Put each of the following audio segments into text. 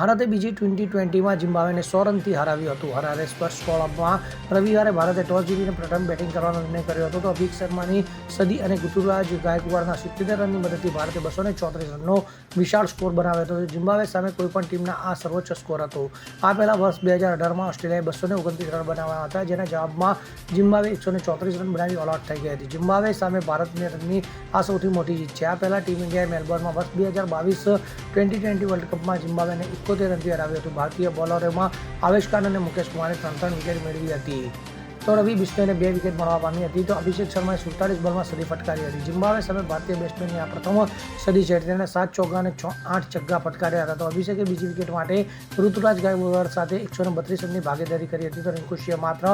ભારતે બીજી ટ્વેન્ટી ટ્વેન્ટીમાં જિમ્બાવેને સો રનથી હરાવ્યું હતું. હરારે સ્પર્શ કોલમમાં રવિવારે ભારતે ટોસ જીતીને પ્રથમ બેટિંગ કરવાનો નિર્ણય કર્યો હતો. તો અભિષેક શર્માની સદી અને ગુતુરાજ ગાયકવાડના સિત્તેર રનની મદદથી ભારતે બસો ને ચોત્રીસ રનનો વિશાળ સ્કોર બનાવ્યો હતો. જિમ્બાવે સામે કોઈપણ ટીમના આ સર્વોચ્ચ સ્કોર હતો. આ પહેલા વર્ષ બે હજાર અઢારમાં ઓસ્ટ્રેલિયાએ બસો ને ઓગણત્રીસ રન બનાવ્યા હતા, જેના જવાબમાં જિમ્બાવે એકસો ને ચોત્રીસ રન બનાવી ઓલ આઉટ થઈ ગઈ હતી. જિમ્બાવે સામે ભારતની રનની આ સૌથી મોટી જીત છે. આ પહેલા ટીમ ઇન્ડિયાએ મેલબોર્નમાં વર્ષ બે હજાર બાવીસ ટ્વેન્ટી ટ્વેન્ટી વર્લ્ડ કપમાં જિમ્બાબ્વેને એકોતેર રનથી હરાવ્યું હતું. ભારતીય બોલરોમાં આવેશ ખાન અને મુકેશ કુમારે ત્રણ ત્રણ વિકેટ મેળવી હતી. તો રવિ બિશ્નોઈને બે વિકેટ મળવા પામી હતી. તો અભિષેક શર્માએ સુડતાલીસ બોલમાં સદી ફટકારી હતી. જિમ્બાવે સામે ભારતીય બેટ્સમેનની આ પ્રથમ સદી છે. તેણે સાત ચોગ્ગા અને છ આઠ છગ્ગા ફટકાર્યા હતા. તો અભિષેકે બીજી વિકેટ માટે ઋતુરાજ ગાયકવાડ સાથે એકસો ને બત્રીસ રનની ભાગીદારી કરી હતી. તો રિંકુશીએ માત્ર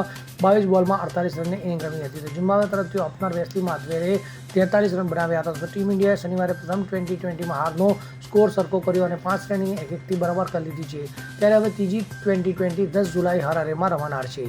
બાવીસ બોલમાં અડતાલીસ રનની ઇનિંગ રમી હતી. તો જિમ્બાવે તરફથી ઓપનર વેસ્લી માથવેરે તેતાલીસ રન બનાવ્યા હતા. તો ટીમ ઇન્ડિયાએ શનિવારે પ્રથમ ટ્વેન્ટી ટ્વેન્ટીમાં હારનો સ્કોર સરખો કર્યો અને પાંચ રનની એક એકથી બરાબર કરી લીધી છે. ત્યારે હવે ત્રીજી ટ્વેન્ટી ટ્વેન્ટી દસ જુલાઈ હરારેમાં રમાનાર છે.